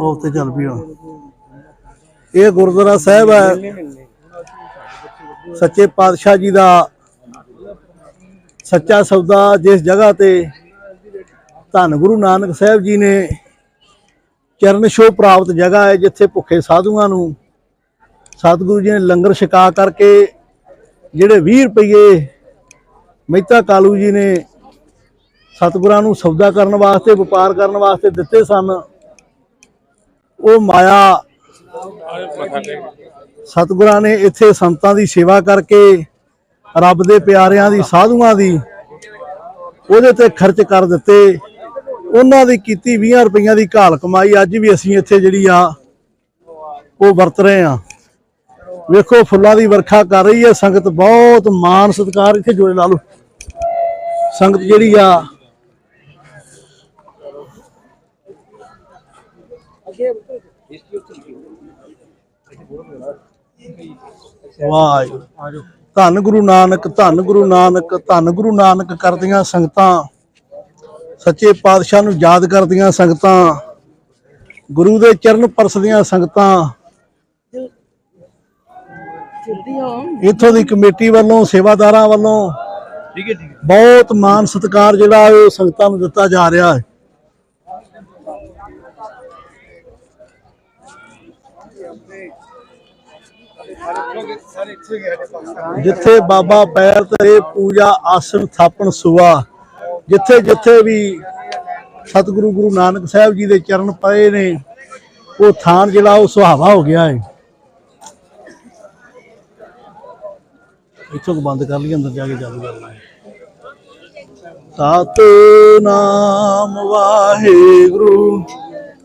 ਉਹ ਤੇ ਚੱਲ ਪਈ ਹੁਣ। ਇਹ ਗੁਰਦੁਆਰਾ ਸਾਹਿਬ ਹੈ। ਸੱਚੇ ਪਾਤਸ਼ਾਹ ਜੀ ਦਾ ਸੱਚਾ ਸੌਦਾ ਜਿਸ ਜਗ੍ਹਾ ਤੇ ਧੰਨ ਗੁਰੂ ਨਾਨਕ ਸਾਹਿਬ ਜੀ ਨੇ ਚਰਨ ਛੋਹ ਪ੍ਰਾਪਤ ਜਗ੍ਹਾ ਹੈ, ਜਿੱਥੇ ਭੁੱਖੇ ਸਾਧੂਆਂ ਨੂੰ ਸਤਿਗੁਰੂ ਜੀ ਨੇ ਲੰਗਰ ਛਕਾ ਕਰਕੇ ਜਿਹੜੇ 20 ਰੁਪਏ ਮਹਿਤਾ ਕਾਲੂ ਜੀ ਨੇ ਸਤਿਗੁਰਾਂ ਨੂੰ ਸੌਦਾ ਕਰਨ ਵਾਸਤੇ, ਵਪਾਰ ਕਰਨ ਵਾਸਤੇ ਦਿੱਤੇ ਸਨ। ਉਹ ਮਾਇਆ ਸਤਿਗੁਰਾਂ ਨੇ ਇੱਥੇ ਸੰਤਾਂ ਦੀ ਸੇਵਾ ਕਰਕੇ, ਰੱਬ ਦੇ ਪਿਆਰਿਆਂ ਦੀ, ਸਾਧੂਆਂ ਦੀ ਉਹਦੇ ਤੇ ਖਰਚ ਕਰ ਦਿੱਤੇ। ਉਹਨਾਂ ਦੀ ਕੀਤੀ 20 ਰੁਪਈਆਂ ਦੀ ਘਾਲ ਕਮਾਈ, ਅੱਜ ਵੀ ਅਸੀਂ ਇੱਥੇ ਜਿਹੜੀ ਆ, ਉਹ ਵਰਤ ਰਹੇ ਆ ਵੇਖੋ, ਫੁੱਲਾਂ ਦੀ ਵਰਖਾ ਕਰ ਰਹੀ ਹੈ। ਸੰਗਤ ਬਹੁਤ ਮਾਣ ਸਤਿਕਾਰ ਇੱਥੇ ਜੋੜੇ ਲਾ ਲਓ। ਸੰਗਤ ਜਿਹੜੀ ਆ ਵਾਹਿਗੁਰੂ। ਧੰਨ ਗੁਰੂ ਨਾਨਕ, ਧੰਨ ਗੁਰੂ ਨਾਨਕ, ਧੰਨ ਗੁਰੂ ਨਾਨਕ ਕਰਦੀਆਂ ਸੰਗਤਾਂ। ਸੱਚੇ ਪਾਤਸ਼ਾਹ ਨੂੰ ਯਾਦ ਕਰਦੀਆਂ ਸੰਗਤਾਂ। ਗੁਰੂ ਦੇ ਚਰਨ ਪਰਸਦੀਆਂ ਸੰਗਤਾਂ। ਇਥੋਂ ਦੀ ਕਮੇਟੀ ਵੱਲੋਂ, ਸੇਵਾਦਾਰਾਂ ਵੱਲੋਂ ਠੀਕ ਹੈ ਠੀਕ ਹੈ ਬਹੁਤ ਮਾਣ ਸਤਿਕਾਰ ਜਿਹੜਾ ਉਹ ਸੰਗਤਾਂ ਨੂੰ ਦਿੱਤਾ ਜਾ ਰਿਹਾ ਹੈ ਸਾਰੇ ਇੱਥੇ ਗਏ ਨੇ ਪਾਕਿਸਤਾਨ ਜਿੱਥੇ ਬਾਬਾ ਪੈਰ ਤੇ ਪੂਜਾ ਆਸਣ ਥਾਪਣ ਸੁਆ, ਜਿੱਥੇ ਜਿੱਥੇ ਵੀ ਸਤਿਗੁਰੂ ਗੁਰੂ ਨਾਨਕ ਸਾਹਿਬ ਜੀ ਦੇ ਚਰਨ ਪਏ ਨੇ, ਉਹ ਥਾਨ ਜਿਹੜਾ ਉਹ ਸੁਹਾਵਾ ਹੋ ਗਿਆ ਹੈ ਇੱਥੋਂ ਬੰਦ ਕਰ ਲਈ ਅੰਦਰ ਜਾ ਕੇ ਚਾਲੂ ਕਰਨਾ ਹੈ ਸਤਨਾਮ ਵਾਹਿਗੁਰੂ।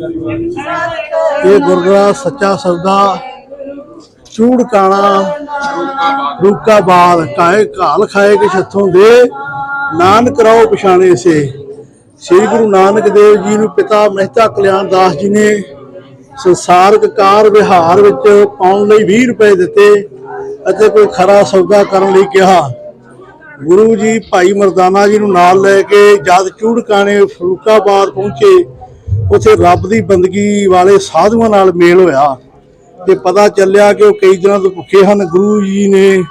ਇਹ ਗੁਰਦੁਆਰਾ ਸੱਚਾ ਸੌਦਾ ਚੂੜਕਾਣਾ ਰੂਕਾ ਕਾਏ ਕਾਲ ਖਾਏ ਕਿ ਛੱਥੋਂ ਦੇ। ਨਾਨਕ ਰਾਓ ਪਛਾਣੇ ਸੇ। ਸ੍ਰੀ ਗੁਰੂ ਨਾਨਕ ਦੇਵ ਜੀ ਨੂੰ ਪਿਤਾ ਮਹਿਤਾ ਕਲਿਆਣ ਦਾਸ ਜੀ ਨੇ ਸੰਸਾਰਕ ਕਾਰ ਵਿਹਾਰ ਵਿੱਚ ਪਾਉਣ ਲਈ 20 ਰੁਪਏ ਦਿੱਤੇ ਅਤੇ ਕੋਈ ਖਰਾ ਸੌਦਾ ਕਰਨ ਲਈ ਕਿਹਾ। ਗੁਰੂ ਜੀ ਭਾਈ ਮਰਦਾਨਾ ਜੀ ਨੂੰ ਨਾਲ ਲੈ ਕੇ ਜਦ ਚੂੜਕਾਣੇ ਫਰੂਕਾਬਾਦ ਪਹੁੰਚੇ ਉੱਥੇ ਰੱਬ ਦੀ ਬੰਦਗੀ ਵਾਲੇ ਸਾਧੂਆਂ ਨਾਲ ਮੇਲ ਹੋਇਆ। ਤੇ ਪਤਾ ਚੱਲਿਆ ਕਿ ਉਹ ਕਈ ਦਿਨਾਂ ਤੋਂ ਭੁੱਖੇ ਹਨ। ਗੁਰੂ ਜੀ ਨੇ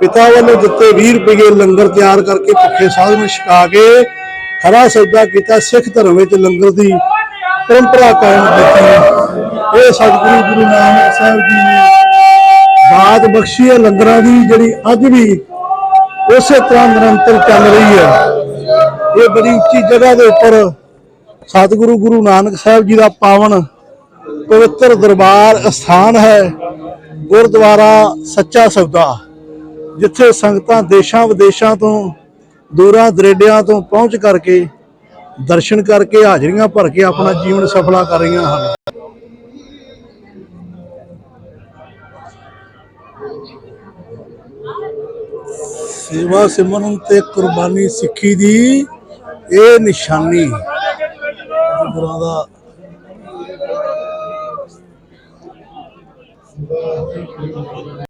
ਪਿਤਾ ਵੱਲੋਂ ਦਿੱਤੇ 20 ਰੁਪਏ ਲੰਗਰ ਤਿਆਰ ਕਰਕੇ ਭੁੱਖੇ ਸਾਧੂ ਨੂੰ ਛਕਾ ਕੇ ਖਰਾ ਸੌਦਾ ਕੀਤਾ ਸਿੱਖ ਧਰਮ ਵਿੱਚ ਲੰਗਰ ਦੀ ਪਰੰਪਰਾ ਕਾਇਮ ਕੀਤੀ। ਇਹ ਸਤਿਗੁਰੂ ਗੁਰੂ ਨਾਨਕ ਸਾਹਿਬ ਜੀ ਨੇ ਦਾਤ ਬਖਸ਼ੀ ਹੈ। ਲੰਗਰਾਂ ਦੀ ਜਿਹੜੀ ਅੱਜ ਵੀ ਉਸੇ ਤਰ੍ਹਾਂ ਨਿਰੰਤਰ ਚੱਲ ਰਹੀ ਹੈ। ਇਹ ਬੜੀ ਉੱਚੀ ਜਗ੍ਹਾ ਦੇ ਉੱਪਰ ਸਤਿਗੁਰੂ ਗੁਰੂ ਨਾਨਕ ਸਾਹਿਬ ਜੀ ਦਾ ਪਾਵਨ ਪਵਿੱਤਰ ਦਰਬਾਰ ਅਸਥਾਨ ਹੈ, ਗੁਰਦੁਆਰਾ ਸੱਚਾ ਸੌਦਾ, ਜਿੱਥੇ ਸੰਗਤਾਂ ਦੇਸ਼ਾਂ ਵਿਦੇਸ਼ਾਂ ਤੋਂ, ਦੂਰਾਂ ਦਰੇਡਿਆਂ ਤੋਂ ਪਹੁੰਚ ਕਰਕੇ ਦਰਸ਼ਨ ਕਰਕੇ ਹਾਜ਼ਰੀਆਂ ਭਰ ਕੇ ਆਪਣਾ ਜੀਵਨ ਸਫਲਾ ਕਰ ਰਹੀਆਂ ਹਨ। ਸੇਵਾ ਸਿਮਰਨ ਤੇ ਕੁਰਬਾਨੀ ਸਿੱਖੀ ਦੀ ਇਹ ਨਿਸ਼ਾਨੀ ਗੁਰਾਂ ਦਾ